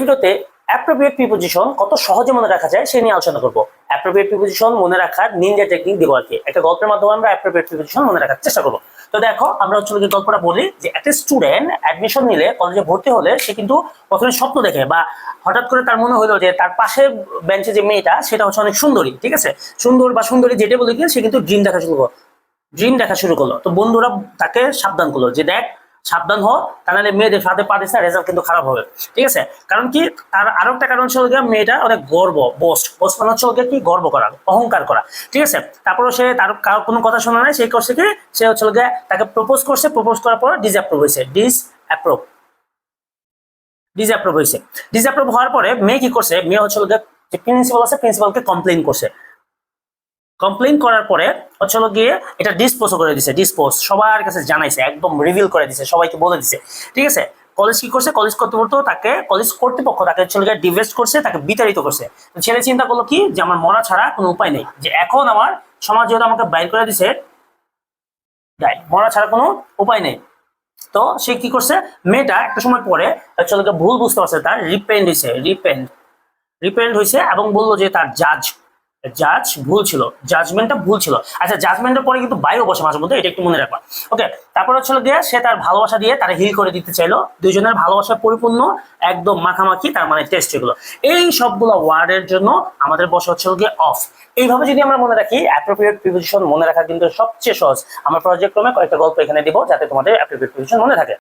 ভিডিওতে appropriate preposition কত সহজে মনে রাখা যায় সে নিয়ে আলোচনা করব। অ্যাপ্রোপ্রিয়েট প্রিপোজিশন মনে রাখার নিনজা টেকনিক দিব আর কি। একটা গল্পের মাধ্যমে আমরা অ্যাপ্রোপ্রিয়েট প্রিপোজিশন মনে রাখার চেষ্টা করব। তো দেখো, আমরা হচ্ছে গল্পটা বলি যে একটা স্টুডেন্ট অ্যাডমিশন নিলে কলেজে ভর্তি হলে সে কিন্তু প্রথমে স্বপ্ন দেখে বা হঠাৎ করে তার মনে হলো যে তার পাশে বেঞ্চে যে মেয়েটা, সেটা হচ্ছে অনেক সুন্দরী, ঠিক আছে? সুন্দর বা সুন্দরী যেটা বলে কি সে কিন্তু ড্রিম দেখা শুরু করল। ড্রিম দেখা শুরু করল। তো বন্ধুরা তাকে সাবধান করল যে দেখ সাবধান হ তা নাহলে মেয়েদের ফাঁদে পা দিস না রেজাল্ট কিন্তু খারাপ হবে। ঠিক আছে? কারণ কি? তার আরও একটা কারণ হচ্ছে গিয়ে মেয়েটা অনেক গর্ব বোস্ট বোস্ট মানে হচ্ছে গিয়ে কি? গর্ব করা, অহংকার করা। ঠিক আছে? তারপরে সে তার কোনো কথা শোনা নাই সেই করছে কি? সে হচ্ছে গিয়ে তাকে প্রপোজ করছে প্রপোজ করার পর ডিসঅ্যাপ্রুভ হয়েছে। ডিস অ্যাপ্রুভ ডিসঅ্যাপ্রুভ হয়েছে। ডিসঅ্যাপ্রুভ হওয়ার পরে মেয়ে কি করছে? মেয়ে হচ্ছে যে প্রিন্সিপাল আছে প্রিন্সিপালকে কমপ্লেন করছে। কমপ্লেন করার পরে হচ্ছে গিয়ে এটা ডিসপোজ করে দিছে ডিসপোজ সবার কাছে জানাইছে, একদম রিভিল করে দিছে, সবাইকে বলে দিছে। ঠিক আছে? কলেজ কি করছে? কলেজ কর্তৃপক্ষ তাকে কলেজ কর্তৃপক্ষ তাকে হচ্ছে গিয়ে ডিভেস্ট করছে, তাকে বিতাড়িত করছে। ছেলে চিন্তা করল কি? যে আমার মরা ছাড়া কোনো উপায় নেই। যে এখন আমার সমাজ যেহেতু আমাকে বাইর করে দিছে মরা ছাড়া কোনো উপায় নেই। তো সে কি করছে? মেয়েটা একটা সময় পরে অ্যাকচুয়ালি ভুল বুঝতে পারছে, তার রিপেন্ড হয়েছে রিপেন্ড রিপেন্ড হয়েছে এবং বলল যে তার জাজ জাজ ভুল ছিল জাজমেন্টটা ভুল ছিল। আচ্ছা জাজমেন্টের পরে কিন্তু বাইরেও বসে মাঝে মধ্যে, এটা একটু মনে রাখবা। ওকে তারপর হচ্ছিল দিয়ে সে তার ভালোবাসা দিয়ে তারা হিল করে দিতে চাইলো। দুইজনের ভালোবাসা পরিপূর্ণ, একদম মাখামাখি, তার মানে টেস্ট এগুলো। এই সবগুলো ওয়ার্ডের জন্য আমাদের বসে হচ্ছে গিয়ে অফ এইভাবে যদি আমরা মনে রাখি অ্যাপ্রোপ্রিয়েট প্রিপোজিশন মনে রাখা কিন্তু সবচেয়ে সহজ। আমরা প্রজেক্ট ক্রমে কয়েকটা গল্প এখানে দিব, যাতে তোমাদের অ্যাপ্রোপ্রিয়েট প্রিপোজিশন মনে থাকে।